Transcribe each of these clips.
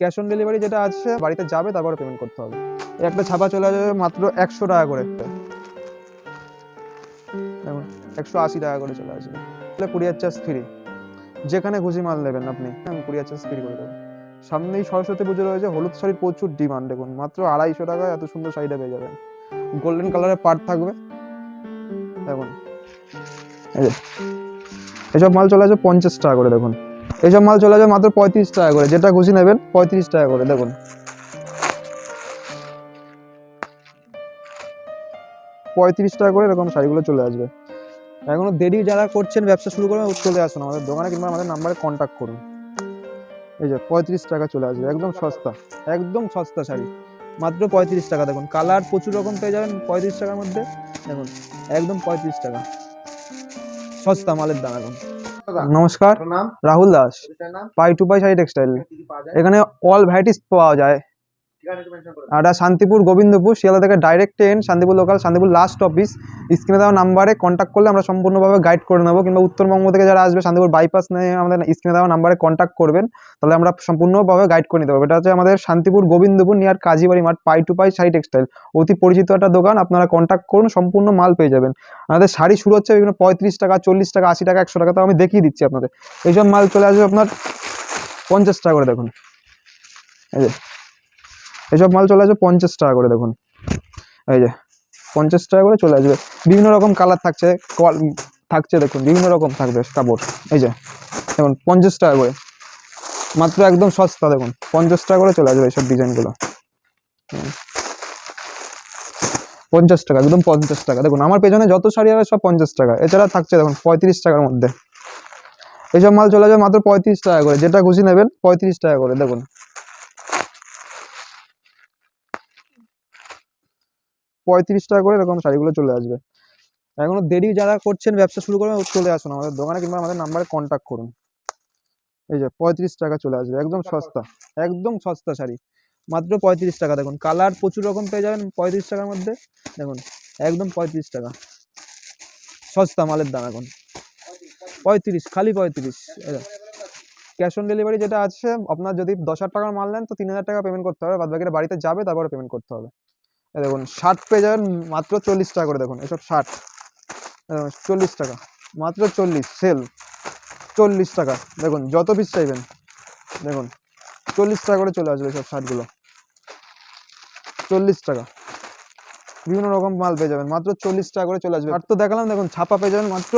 Cash on delivery যেটা আছে, বাড়িতে যাবে, তারপরে পেমেন্ট করতে হবে। একটা ছাপা চলে যাবে মাত্র একশো টাকা করে। দেখুন, একশো আশি টাকা করে চলে আসবে তাহলে কুরিয়ার চার্জ ফ্রি যেখানে খুশি মাল নেবেন আপনি, আমি কুরিয়ার চার্জ ফ্রি করে দেবো। সামনেই সরস্বতী পুজো রয়েছে, হলুদ শাড়ির প্রচুর ডিমান্ড দেখুন, মাত্র আড়াইশো টাকায় এত সুন্দর শাড়িটা পেয়ে যাবেন। গোল্ডেন কালারের পার্ট থাকবে। দেখুন এসব মাল চলে আসবে পঞ্চাশ টাকা করে, দেখুন। এইসব মাল চলে আসবে মাত্র পঁয়ত্রিশ টাকা করে। যেটা খুশি নেবেন, পঁয়ত্রিশ টাকা করে। দেখুন। পঁয়ত্রিশ টাকা করে এরকম শাড়িগুলো চলে আসবে। এখনও দেরি যারা করছেন, ব্যবসা শুরু করবেন চলে আসুন আমাদের দোকানে কিংবা আমাদের নাম্বারে কন্ট্যাক্ট করুন। এই যে পঁয়ত্রিশ টাকা চলে আসবে। একদম সস্তা একদম সস্তা শাড়ি। মাত্র পঁয়ত্রিশ টাকা। দেখুন, কালার প্রচুর রকম পেয়ে যাবেন পঁয়ত্রিশ টাকার মধ্যে। দেখুন, একদম পঁয়ত্রিশ টাকা। সস্তা মালের দাম এখন। নমস্কার। নাম রাহুল দাস। পরিচয় নাম? Pie to pie sari textile. কি কি পাওয়া যায়? এখানে অল ভ্যারাইটিস পাওয়া যায়। এটা শান্তিপুর, গোবিন্দপুর, শিয়ালদা থেকে direct train Shantipur local Shantipur last office স্ক্রিনে দেওয়া নাম্বারে কন্ট্যাক্ট করলে আমরা সম্পূর্ণভাবে গাইড করে নেব। কিংবা উত্তরবঙ্গ থেকে যারা আসবে, শান্তিপুর বাইপাস নিয়ে আমাদের স্ক্রিনে দেওয়া নাম্বারে কন্ট্যাক্ট করবেন। তাহলে আমরা সম্পূর্ণভাবে গাইড করে নিতে পারব। এটা হচ্ছে আমাদের শান্তিপুর, গোবিন্দপুর নিয়ার কাজীবাড়ি মাঠ pie to pie sari textile অতি পরিচিত একটা দোকান, আপনারা কন্ট্যাক্ট করুন, সম্পূর্ণ মাল পেয়ে যাবেন। আমাদের শাড়ি শুরু হচ্ছে বিভিন্ন পঁয়ত্রিশ টাকা, চল্লিশ টাকা, আশি টাকা, একশো টাকা তো আমি দেখিয়ে দিচ্ছি আপনাদের। এইসব মাল চলে আসবে আপনার পঞ্চাশ টাকা করে, দেখুন। এই যে এসব মাল চলে আসবে পঞ্চাশ টাকা করে, দেখুন। এই যে, পঞ্চাশ টাকা করে চলে আসবে। বিভিন্ন রকম কালার থাকছে থাকছে, দেখুন, বিভিন্ন রকম থাকবে কাপড়। এই যে, দেখুন, পঞ্চাশ টাকা করে। মাত্র একদম সস্তা, দেখুন, পঞ্চাশ টাকা করে চলে আসবে এইসব ডিজাইনগুলো। পঞ্চাশ টাকা, একদম পঞ্চাশ টাকা। দেখুন, আমার পেছনে যত শাড়ি হবে সব পঞ্চাশ টাকা। এছাড়া থাকছে, দেখুন, পঁয়ত্রিশ টাকার মধ্যে। এইসব মাল চলে যাবে মাত্র পঁয়ত্রিশ টাকা করে। যেটা খুশি নেবেন, পঁয়ত্রিশ টাকা করে, দেখুন। পঁয়ত্রিশ টাকা করে এরকম শাড়িগুলো চলে আসবে। এখনও দেরি যারা করছেন, ব্যবসা শুরু করবেন, চলে আসুন আমাদের দোকানে কিংবা আমাদের নাম্বারে কন্ট্যাক্ট করুন। এই যে পঁয়ত্রিশ টাকা চলে আসবে, একদম সস্তা একদম সস্তা শাড়ি। মাত্র পঁয়ত্রিশ টাকা, দেখুন কালার প্রচুর রকম পেয়ে যাবেন পঁয়ত্রিশ টাকার মধ্যে। দেখুন, একদম পঁয়ত্রিশ টাকা। সস্তা মালের দাম এখন। পঁয়ত্রিশ, খালি পঁয়ত্রিশ। ক্যাশ অন ডেলিভারি যেটা আছে, আপনার যদি দশ হাজার টাকার মাল নেন, তো তিন হাজার টাকা পেমেন্ট করতে হবে বাদ বাকিটা বাড়িতে যাবে, তারপরে পেমেন্ট করতে হবে। দেখুন, ষাট পেয়ে যাবেন মাত্র চল্লিশ টাকা করে, দেখুন, এসব ষাট। চল্লিশ টাকা, মাত্র চল্লিশ, সেল। চল্লিশ টাকা, দেখুন, যত পিস চাইবেন, দেখুন, চল্লিশ টাকা করে চলে আসবে এসব শার্টগুলো চল্লিশ টাকা, বিভিন্ন রকম মাল পেয়ে যাবেন, মাত্র চল্লিশ টাকা করে চলে আসবে। আর তো দেখালাম, দেখুন, ছাপা পেয়ে যাবেন মাত্র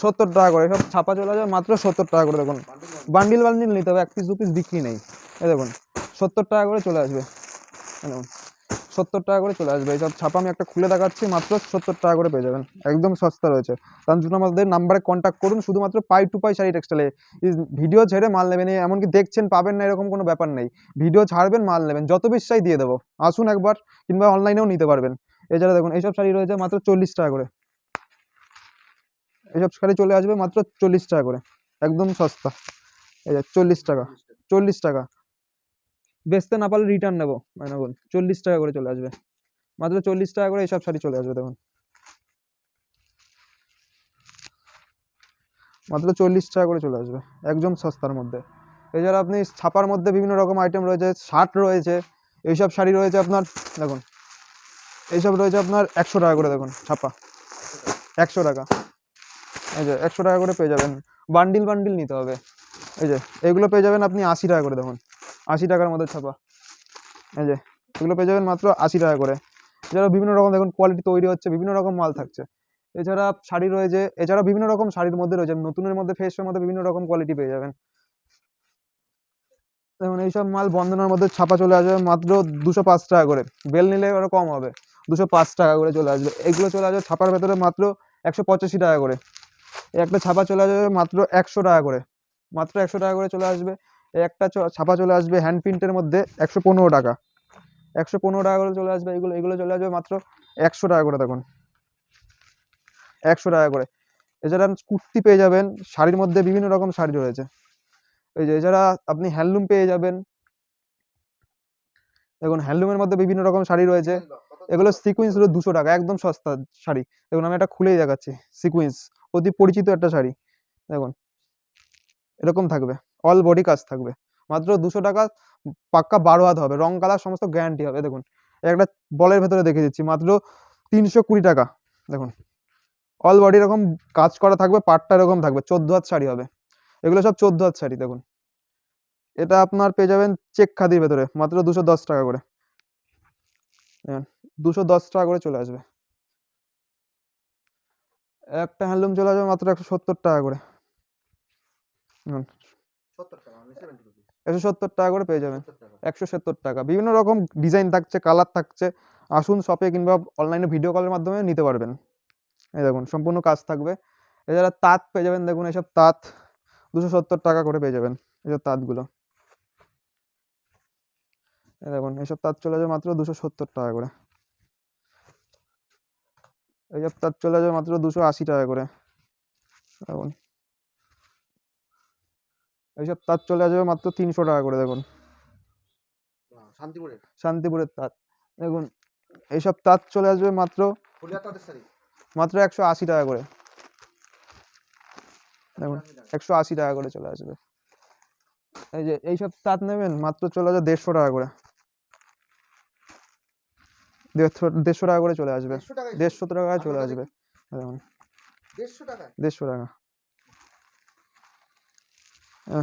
সত্তর টাকা করে, এসব ছাপা চলে যাবে মাত্র সত্তর টাকা করে, দেখুন। বান্ডিল বান্ডিল নিতে হবে, এক পিস দু পিস বিক্রি নেই। দেখুন, সত্তর টাকা করে চলে আসবে। দেখুন সত্তর টাকা করে চলে আসবে। এইসব ছাপা আমি একটা খুলে দেখাচ্ছি, মাত্র সত্তর টাকা করে পেয়ে যাবেন। একদম সস্তা রয়েছে। তার জন্য আমাদের নাম্বারে কন্ট্যাক্ট করুন, শুধুমাত্র পাই টু পাই শাড়ি টেক্সটাইলে ভিডিও ছেড়ে মাল নেবেন এমনকি দেখছেন, পাবেন না, এরকম কোনো ব্যাপার নেই। ভিডিও ছাড়বেন, মাল নেবেন। যত চাই দিয়ে দেবো। আসুন একবার, কিংবা অনলাইনেও নিতে পারবেন। এছাড়া দেখুন এইসব শাড়ি রয়েছে মাত্র চল্লিশ টাকা করে। এইসব শাড়ি চলে আসবে মাত্র চল্লিশ টাকা করে। একদম সস্তা। এই চল্লিশ টাকা চল্লিশ টাকা। বেচতে না পারলে রিটার্ন নেব। মানে বল, চল্লিশ টাকা করে চলে আসবে। মাত্র চল্লিশ টাকা করে এইসব শাড়ি চলে আসবে দেখুন। মাত্র চল্লিশ টাকা করে চলে আসবে, একদম সস্তার মধ্যে। এছাড়া আপনি ছাপার মধ্যে বিভিন্ন রকম আইটেম রয়েছে শার্ট রয়েছে, এইসব শাড়ি রয়েছে আপনার, দেখুন। এইসব রয়েছে আপনার একশো টাকা করে দেখুন, ছাপা। একশো টাকা। এই যে একশো টাকা করে পেয়ে যাবেন। বান্ডিল বান্ডিল নিতে হবে। এই যে, এগুলো পেয়ে যাবেন আপনি আশি টাকা করে দেখুন। আশি টাকার মধ্যে ছাপা। এই যে, এগুলো পেয়ে যাবেন মাত্র আশি টাকা করে। এছাড়া বিভিন্ন রকম দেখুন কোয়ালিটি তৈরি হচ্ছে, বিভিন্ন রকম মাল থাকছে। এছাড়া শাড়ি রয়েছে, এছাড়া বিভিন্ন রকম শাড়ির মধ্যে রয়েছে, নতুনের মধ্যে, ফ্রেশের মধ্যে বিভিন্ন রকম কোয়ালিটি পেয়ে যাবেন। দেখুন, এইসব মাল বন্ধনের মধ্যে ছাপা চলে আসবে মাত্র দুশো পাঁচ টাকা করে। বেল নিলে আরও কম হবে, দুশো পাঁচ টাকা করে চলে আসবে। এগুলো চলে আসবে ছাপার ভেতরে মাত্র একশো পঁচাশি টাকা করে। একটা ছাপা চলে আসবে মাত্র একশো টাকা করে। মাত্র একশো টাকা করে চলে আসবে। একটা ছাপা চলে আসবে হ্যান্ড প্রিন্টের মধ্যে একশো পনেরো টাকা। একশো পনেরো টাকা করে চলে আসবে, এগুলো এগুলো চলে আসবে মাত্র একশো টাকা করে দেখুন। একশো টাকা করে। এছাড়া কুর্তি পেয়ে যাবেন, শাড়ির মধ্যে বিভিন্ন রকম শাড়ি রয়েছে। এই যে এছাড়া আপনি হ্যান্ডলুম পেয়ে যাবেন। দেখুন হ্যান্ডলুমের মধ্যে বিভিন্ন রকম শাড়ি রয়েছে। এগুলো সিকুয়েন্স হলো দুশো টাকা, একদম সস্তা শাড়ি। দেখুন, আমি এটা খুলেই দেখাচ্ছি সিকুয়েন্স অতি পরিচিত একটা শাড়ি। দেখুন, এরকম থাকবে। অল বডি কাজ থাকবে। মাত্র দুশো টাকা পাক্কা বারো হাত হবে, রং কালার সমস্ত গ্যারান্টি হবে। দেখুন, একটা বলের ভেতরে দেখে দিচ্ছি, মাত্র তিনশো কুড়ি টাকা। দেখুন অল বডি এরকম কাজ করা থাকবে পাটটা এরকম থাকবে, চোদ্দ হাত শাড়ি হবে। এগুলো সব চোদ্দ হাত শাড়ি, দেখুন। এটা আপনার পেয়ে যাবেন চেক খাদির ভেতরে, মাত্র দুশো দশ টাকা করে। দুশো দশ টাকা করে চলে আসবে। একটা হ্যান্ডলুম চলে আসবে, মাত্র একশো সত্তর টাকা করে। একশো সত্তর টাকা করে পেয়ে যাবেন। একশো সত্তর টাকা। বিভিন্ন রকম ডিজাইন থাকছে কালার থাকছে। আসুন শপে কিংবা অনলাইনে ভিডিও কলের মাধ্যমে নিতে পারবেন। এই দেখুন সম্পূর্ণ কাজ থাকবে। এছাড়া তাঁত পেয়ে যাবেন দেখুন এসব তাঁত। দুশো সত্তর টাকা করে পেয়ে যাবেন এসব তাঁতগুলো। এই দেখুন এসব তাঁত চলে যাবে মাত্র দুশো সত্তর টাকা করে। এইসব তাঁত চলে যাবে মাত্র দুশো আশি টাকা করে। দেখুন এইসব তাঁত চলে আসবে মাত্র তিনশো টাকা করে দেখুন। শান্তিপুরের? শান্তিপুরের তাঁত। দেখুন এইসব তাঁত চলে আসবে মাত্র মাত্র একশো আশি টাকা করে। দেখুন একশো আশি টাকা করে চলে আসবে। এই যে এইসব তাঁত নেবেন মাত্র চলে আসবে দেড়শো টাকা করে। দেড়শো দেড়শো টাকা করে চলে আসবে। দেড়শো টাকায়? চলে আসবে। দেখুন। দেড়শো টাকায়? দেড়শো টাকা।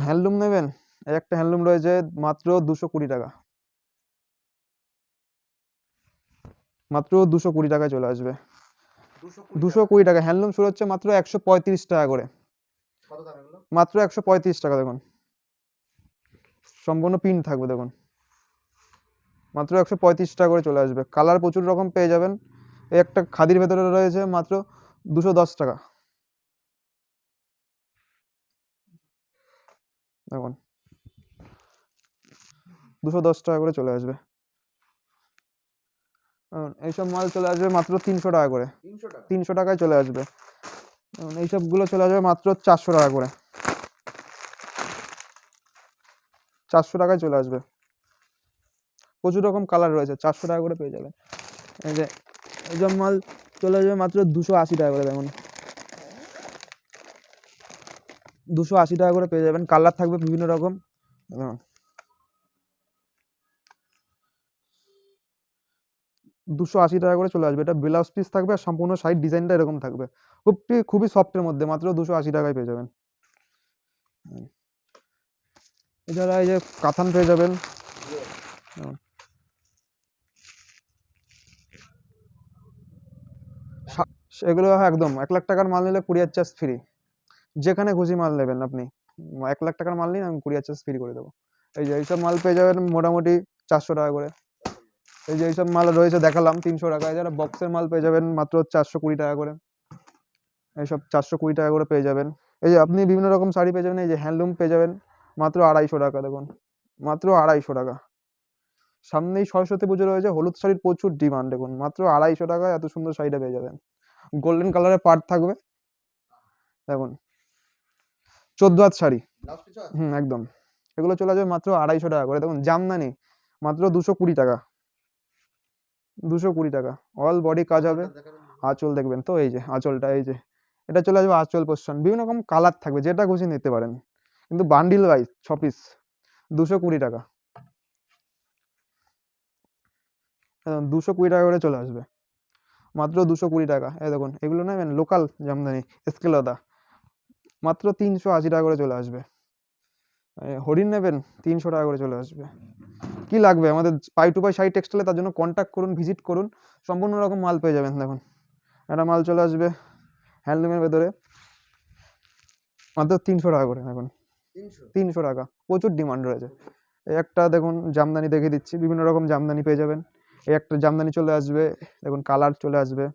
হ্যান্ডলুম নেবেন? এই একটা হ্যান্ডলুম রয়েছে মাত্র দুশো কুড়ি টাকা। মাত্র দুশো কুড়ি টাকায় চলে আসবে। দুশো কুড়ি টাকা। হ্যান্ডলুম শুরু হচ্ছে মাত্র একশো পঁয়ত্রিশ টাকা করে। মাত্র একশো পঁয়ত্রিশ টাকা দেখুন। সম্পূর্ণ পিন থাকবে দেখুন। মাত্র একশো পঁয়ত্রিশ টাকা করে চলে আসবে। কালার প্রচুর রকম পেয়ে যাবেন। এই একটা খাদির ভেতরে রয়েছে মাত্র দুশো দশ টাকা। দেখুন দুশো দশ টাকা করে চলে আসবে। এইসব মাল চলে আসবে মাত্র তিনশো টাকা করে। তিনশো টাকায় চলে আসবে। এইসবগুলো চলে আসবে মাত্র চারশো টাকা করে। চারশো টাকায় চলে আসবে। প্রচুর রকম কালার রয়েছে চারশো টাকা করে পেয়ে যাবেন। এই যে এইসব মাল চলে আসবে মাত্র দুশো আশি টাকা করে দেখুন। দুশো আশি টাকা করে পেয়ে যাবেন। কালার থাকবে বিভিন্ন রকম। দুশো আশি টাকা করে চলে আসবে। এটা ব্লাউজ পিস থাকবে আর সম্পূর্ণ সাইড ডিজাইনটা এরকম থাকবে। খুবই খুবই সফটের মধ্যে, মাত্র দুশো আশি টাকায় পেয়ে যাবেন। এছাড়া এই যে কাতান পেয়ে যাবেন। এগুলো একদম, এক লাখ টাকার মাল নিলে কুরিয়ার চার্জ ফ্রি। যেখানে খুশি মাল নেবেন আপনি। এক লাখ টাকার মাল নিন, আমি কুরিয়ার চার্জ ফ্রি করে দেবো। এই যে এইসব মাল পেয়ে যাবেন মোটামুটি চারশো টাকা করে। এই যে এইসব মাল রয়েছে দেখালাম, তিনশো টাকা। যারা বক্সের মাল পেয়ে যাবেন মাত্র চারশো কুড়ি টাকা করে। এইসব চারশো কুড়ি টাকা করে পেয়ে যাবেন। এই যে আপনি বিভিন্ন রকম শাড়ি পেয়ে যাবেন, এই যে হ্যান্ডলুম পেয়ে যাবেন মাত্র আড়াইশো টাকা, দেখুন। মাত্র আড়াইশো টাকা। সামনেই সরস্বতী পুজো রয়েছে, হলুদ শাড়ির প্রচুর ডিমান্ড দেখুন। মাত্র আড়াইশো টাকায় এত সুন্দর শাড়িটা পেয়ে যাবেন। গোল্ডেন কালারের পার্ট থাকবে। দেখুন। চোদ্দ হাত শাড়ি। হুম একদম। এগুলো চলে যাবে মাত্র আড়াইশো টাকা করে। দেখুন জামদানি মাত্র দুশো কুড়ি টাকা। দুশো কুড়ি টাকা। অল বডি কাজ হবে। আঁচল দেখবেন। তো এই যে আঁচলটা এই যে। এটা চলে আসবে আঁচল পোর্শন বিভিন্ন রকম কালার থাকবে যেটা খুশি নিতে পারেন। কিন্তু বান্ডিল ওয়াইজ ছ পিস দুশো কুড়ি টাকা। দুশো কুড়ি টাকা করে চলে আসবে। মাত্র দুশো কুড়ি টাকা। এই দেখুন এগুলো নেবেন লোকাল জামদানি স্কেলদা মাত্র তিনশো আশি টাকা করে চলে আসবে। হরিণ নেবেন তিনশো টাকা করে চলে আসবে। কি লাগবে? আমাদের পাই টু পাই সাই টেক্সটাইলে তার জন্য কন্ট্যাক্ট করুন ভিজিট করুন সম্পূর্ণ রকম মাল পেয়ে যাবেন দেখুন। একটা মাল চলে আসবে হ্যান্ডলুমের ভেতরে। মাত্র তিনশো টাকা করে এখন তিনশো? টাকা প্রচুর ডিমান্ড রয়েছে। এই একটা দেখুন জামদানি দেখে দিচ্ছি বিভিন্ন রকম জামদানি পেয়ে যাবেন। এই একটা জামদানি চলে আসবে দেখুন কালার চলে আসবে।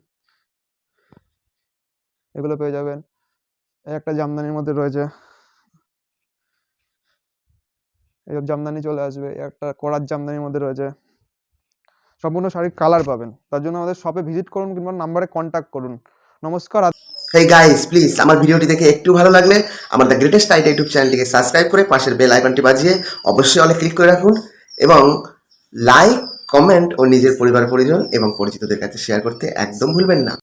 এগুলো পেয়ে যাবেন। একটা জামদানির মধ্যে রয়েছে। এইসব জামদানি চলে আসবে একটা করার জামদানির মধ্যে রয়েছে। সম্পূর্ণ শাড়ির কালার পাবেন। তার জন্য আমাদের শপে ভিজিট করুন কিংবা নাম্বারে কন্ট্যাক্ট করুন। নমস্কার হেই গাইস প্লিজ আমার ভিডিওটি দেখে একটু ভালো লাগলে আমার দ্য গ্রেটেস্ট আইডিয়া ইউটিউব চ্যানেলটিকে সাবস্ক্রাইব করে পাশের বেল আইকনটি বাজিয়ে অবশ্যই অনেক ক্লিক করে রাখুন এবং লাইক কমেন্ট ও নিজের পরিবার পরিজন এবং পরিচিতদের কাছে শেয়ার করতে একদম ভুলবেন না।